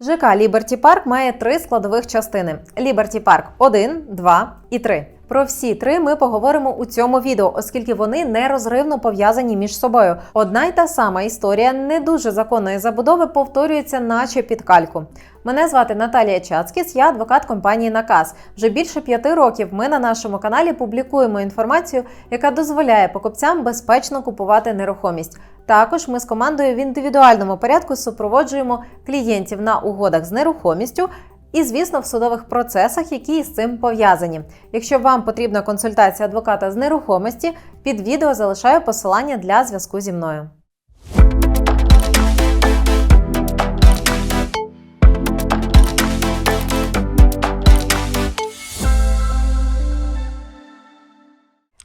ЖК Ліберті Парк має три складових частини: Ліберті Парк 1, 2 і 3. Про всі три ми поговоримо у цьому відео, оскільки вони нерозривно пов'язані між собою. Одна й та сама історія не дуже законної забудови повторюється, наче під кальку. Мене звати Наталія Чацкіс, я адвокат компанії Наказ. Вже більше п'яти років ми на нашому каналі публікуємо інформацію, яка дозволяє покупцям безпечно купувати нерухомість. Також ми з командою в індивідуальному порядку супроводжуємо клієнтів на угодах з нерухомістю. І, звісно, в судових процесах, які з цим пов'язані. Якщо вам потрібна консультація адвоката з нерухомості, під відео залишаю посилання для зв'язку зі мною.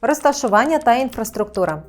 Розташування та інфраструктура.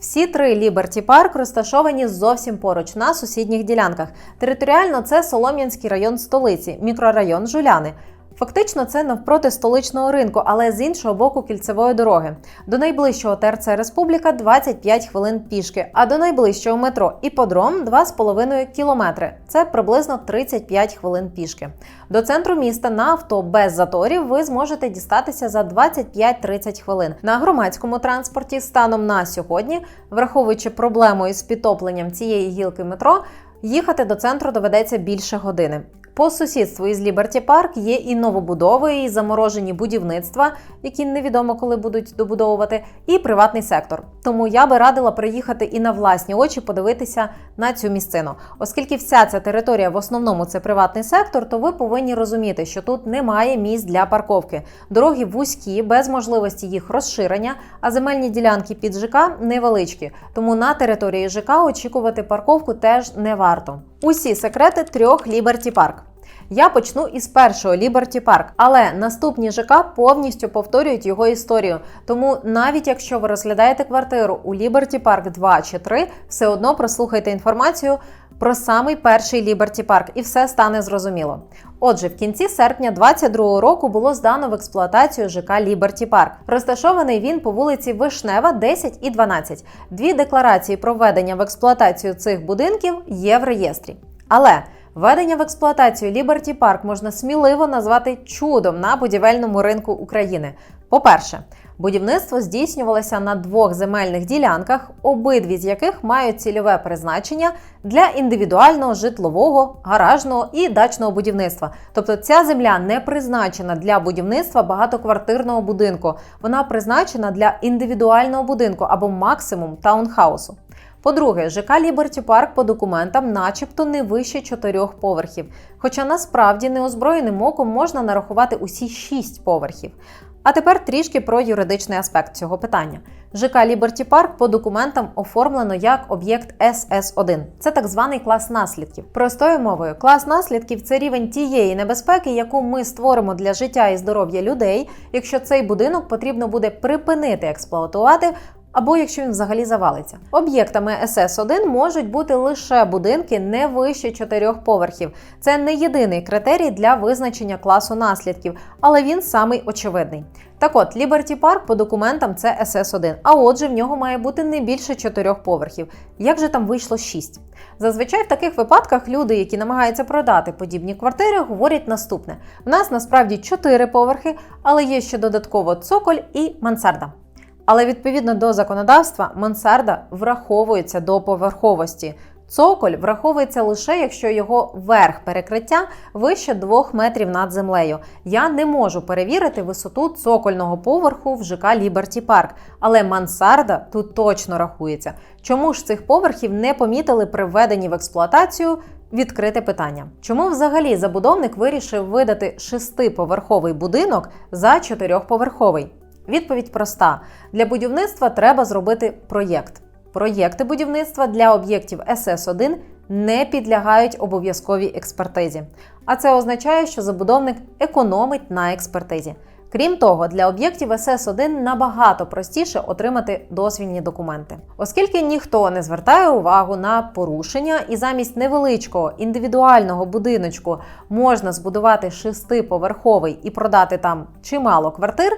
Всі три Ліберті Парк розташовані зовсім поруч на сусідніх ділянках. Територіально це Солом'янський район столиці, мікрорайон Жуляни. Фактично, це навпроти столичного ринку, але з іншого боку кільцевої дороги. До найближчого ТРЦ Республіка 25 хвилин пішки, а до найближчого метро Іподром 2,5 кілометри. Це приблизно 35 хвилин пішки. До центру міста на авто без заторів ви зможете дістатися за 25-30 хвилин. На громадському транспорті станом на сьогодні, враховуючи проблему із підтопленням цієї гілки метро, їхати до центру доведеться більше години. По сусідству із Ліберті Парк є і новобудови, і заморожені будівництва, які невідомо коли будуть добудовувати, і приватний сектор. Тому я би радила приїхати і на власні очі подивитися на цю місцину. Оскільки вся ця територія в основному це приватний сектор, то ви повинні розуміти, що тут немає місць для парковки. Дороги вузькі, без можливості їх розширення, а земельні ділянки під ЖК невеличкі. Тому на території ЖК очікувати парковку теж не варто. Усі секрети трьох Ліберті Парк. Я почну із першого Ліберті Парк, але наступні ЖК повністю повторюють його історію. Тому навіть якщо ви розглядаєте квартиру у Ліберті Парк 2 чи 3, все одно прослухайте інформацію про самий перший Ліберті Парк, і все стане зрозуміло. Отже, в кінці серпня 2022 року було здано в експлуатацію ЖК Ліберті Парк. Розташований він по вулиці Вишнева, 10 і 12. Дві декларації про введення в експлуатацію цих будинків є в реєстрі. Але Введення в експлуатацію Ліберті Парк можна сміливо назвати чудом на будівельному ринку України. По-перше, будівництво здійснювалося на двох земельних ділянках, обидві з яких мають цільове призначення для індивідуального житлового, гаражного і дачного будівництва. Тобто ця земля не призначена для будівництва багатоквартирного будинку, вона призначена для індивідуального будинку або максимум таунхаусу. По-друге, ЖК Ліберті Парк по документам, начебто, не вище чотирьох поверхів. Хоча насправді неозброєним оком можна нарахувати усі шість поверхів. А тепер трішки про юридичний аспект цього питання. ЖК Ліберті Парк по документам оформлено як об'єкт СС1. Це так званий клас наслідків. Простою мовою, клас наслідків це рівень тієї небезпеки, яку ми створимо для життя і здоров'я людей, якщо цей будинок потрібно буде припинити експлуатувати або якщо він взагалі завалиться. Об'єктами СС1 можуть бути лише будинки не вище чотирьох поверхів. Це не єдиний критерій для визначення класу наслідків, але він самий очевидний. Так от, Ліберті Парк по документам це СС1, а отже, в нього має бути не більше чотирьох поверхів. Як же там вийшло шість? Зазвичай в таких випадках люди, які намагаються продати подібні квартири, говорять наступне: в нас насправді чотири поверхи, але є ще додатково цоколь і мансарда. Але відповідно до законодавства мансарда враховується до поверховості. Цоколь враховується лише якщо його верх перекриття вище 2 метрів над землею. Я не можу перевірити висоту цокольного поверху в ЖК Ліберті Парк, але мансарда тут точно рахується. Чому ж цих поверхів не помітили при введенні в експлуатацію? Відкрите питання. Чому взагалі забудовник вирішив видати шестиповерховий будинок за чотирьохповерховий? Відповідь проста: для будівництва треба зробити проєкт. Проєкти будівництва для об'єктів СС1 не підлягають обов'язковій експертизі. А це означає, що забудовник економить на експертизі. Крім того, для об'єктів СС1 набагато простіше отримати дозвільні документи, оскільки ніхто не звертає увагу на порушення, і замість невеличкого індивідуального будиночку можна збудувати шестиповерховий і продати там чимало квартир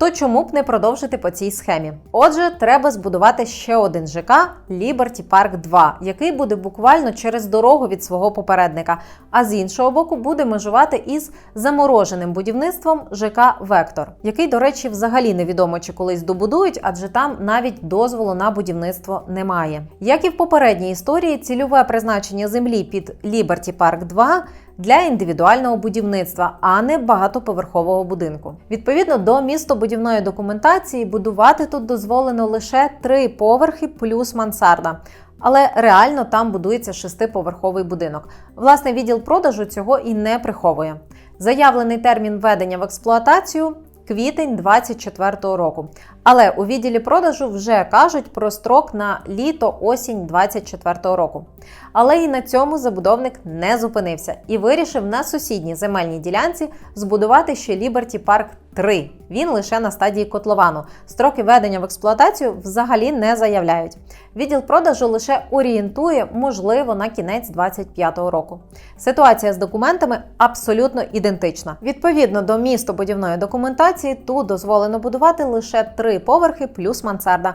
То чому б не продовжити по цій схемі? Отже, треба збудувати ще один ЖК Liberty Park 2, який буде буквально через дорогу від свого попередника, а з іншого боку буде межувати із замороженим будівництвом ЖК Вектор, який, до речі, взагалі невідомо чи колись добудують, адже там навіть дозволу на будівництво немає. Як і в попередній історії, цільове призначення землі під Liberty Park 2 для індивідуального будівництва, а не багатоповерхового будинку. Відповідно до містобудівної документації, будувати тут дозволено лише три поверхи плюс мансарда. Але реально там будується шестиповерховий будинок. Власне, відділ продажу цього і не приховує. Заявлений термін введення в експлуатацію квітень 2024 року. Але у відділі продажу вже кажуть про строк на літо-осінь 2024 року. Але і на цьому забудовник не зупинився і вирішив на сусідній земельній ділянці збудувати ще Liberty Park 3. Він лише на стадії котловану. Строки введення в експлуатацію взагалі не заявляють. Відділ продажу лише орієнтує, можливо, на кінець 2025 року. Ситуація з документами абсолютно ідентична. Відповідно до містобудівної документації, тут дозволено будувати лише три поверхи плюс мансарда.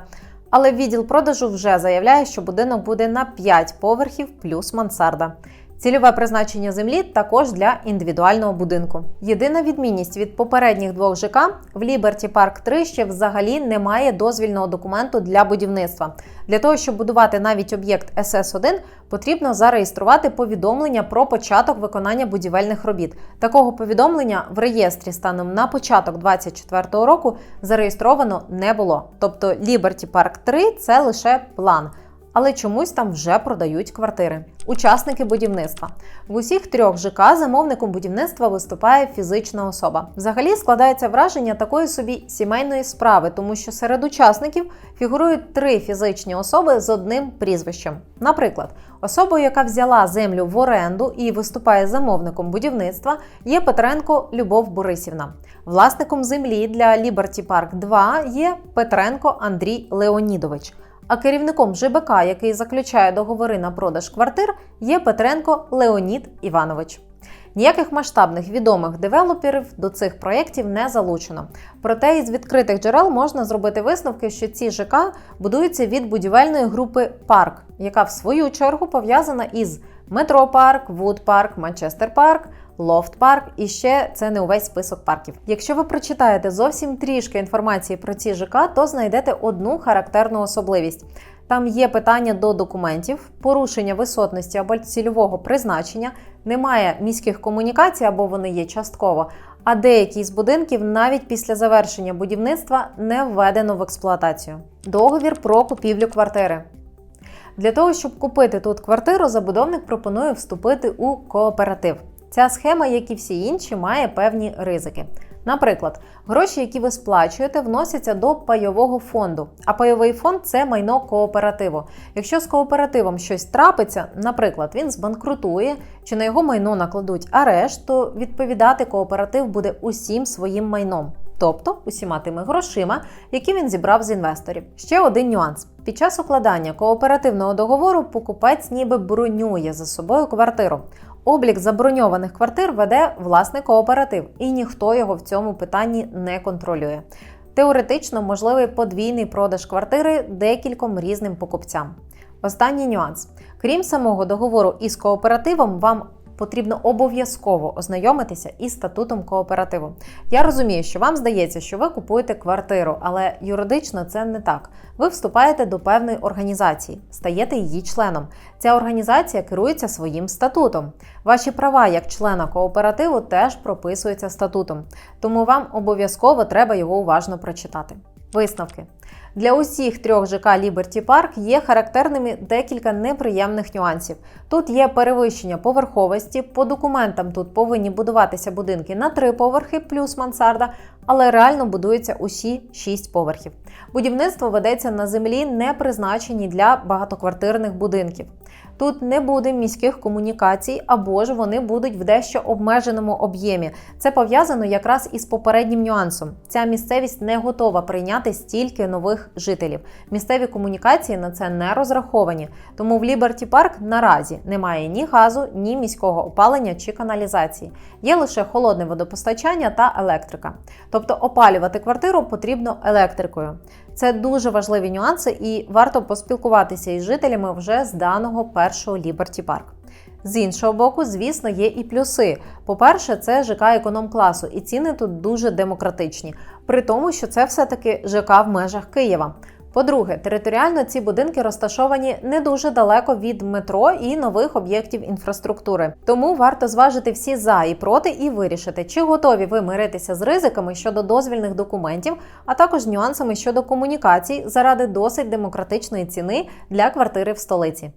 Але відділ продажу вже заявляє, що будинок буде на 5 поверхів плюс мансарда. Цільове призначення землі також для індивідуального будинку. Єдина відмінність від попередніх двох ЖК в Liberty Park 3 ще взагалі немає дозвільного документу для будівництва. Для того, щоб будувати навіть об'єкт СС1, потрібно зареєструвати повідомлення про початок виконання будівельних робіт. Такого повідомлення в реєстрі станом на початок 2024 року зареєстровано не було. Тобто Liberty Park 3 це лише план але чомусь там вже продають квартири. Учасники будівництва в усіх трьох ЖК замовником будівництва виступає фізична особа. Взагалі складається враження такої собі сімейної справи, тому що серед учасників фігурують три фізичні особи з одним прізвищем. Наприклад, особою, яка взяла землю в оренду і виступає замовником будівництва, є Петренко Любов Борисівна. Власником землі для Liberty Park 2 є Петренко Андрій Леонідович. А керівником ЖБК, який заключає договори на продаж квартир, є Петренко Леонід Іванович. Ніяких масштабних відомих девелоперів до цих проєктів не залучено. Проте із відкритих джерел можна зробити висновки, що ці ЖК будуються від будівельної групи Парк, яка в свою чергу пов'язана із Метропарк, Вудпарк, Манчестер Парк, Лофт Парк і ще це не увесь список парків. Якщо ви прочитаєте зовсім трішки інформації про ці ЖК, то знайдете одну характерну особливість. Там є питання до документів, порушення висотності або цільового призначення, немає міських комунікацій або вони є частково. А деякі з будинків навіть після завершення будівництва не введено в експлуатацію. Договір про купівлю квартири. Для того, щоб купити тут квартиру, забудовник пропонує вступити у кооператив. Ця схема, як і всі інші, має певні ризики. Наприклад, гроші, які ви сплачуєте, вносяться до пайового фонду. А пайовий фонд це майно кооперативу. Якщо з кооперативом щось трапиться, наприклад, він збанкрутує чи на його майно накладуть арешт, то відповідати кооператив буде усім своїм майном. Тобто усіма тими грошима, які він зібрав з інвесторів. Ще один нюанс: під час укладання кооперативного договору покупець ніби бронює за собою квартиру. Облік заброньованих квартир веде власний кооператив, і ніхто його в цьому питанні не контролює. Теоретично можливий подвійний продаж квартири декільком різним покупцям. Останній нюанс: крім самого договору із кооперативом, вам потрібно обов'язково ознайомитися із статутом кооперативу. Я розумію, що вам здається, що ви купуєте квартиру, але юридично це не так. Ви вступаєте до певної організації, стаєте її членом. Ця організація керується своїм статутом. Ваші права як члена кооперативу теж прописуються статутом, тому вам обов'язково треба його уважно прочитати. Висновки. Для усіх трьох ЖК Liberty Park є характерними декілька неприємних нюансів. Тут є перевищення поверховості, по документам тут повинні будуватися будинки на три поверхи плюс мансарда, але реально будуються усі шість поверхів. Будівництво ведеться на землі, не призначеній для багатоквартирних будинків. Тут не буде міських комунікацій, або ж вони будуть в дещо обмеженому об'ємі. Це пов'язано якраз із попереднім нюансом. Ця місцевість не готова прийняти стільки нових жителів. Місцеві комунікації на це не розраховані. Тому в Ліберті Парк наразі немає ні газу, ні міського опалення чи каналізації. Є лише холодне водопостачання та електрика. Тобто опалювати квартиру потрібно електрикою. Це дуже важливі нюанси, і варто поспілкуватися із жителями вже з даного першого Ліберті Парк. З іншого боку, звісно, є і плюси. По-перше, це ЖК економ-класу, і ціни тут дуже демократичні, при тому, що це все-таки ЖК в межах Києва. По-друге, територіально ці будинки розташовані не дуже далеко від метро і нових об'єктів інфраструктури. Тому варто зважити всі за і проти і вирішити, чи готові ви миритися з ризиками щодо дозвільних документів, а також нюансами щодо комунікацій заради досить демократичної ціни для квартири в столиці.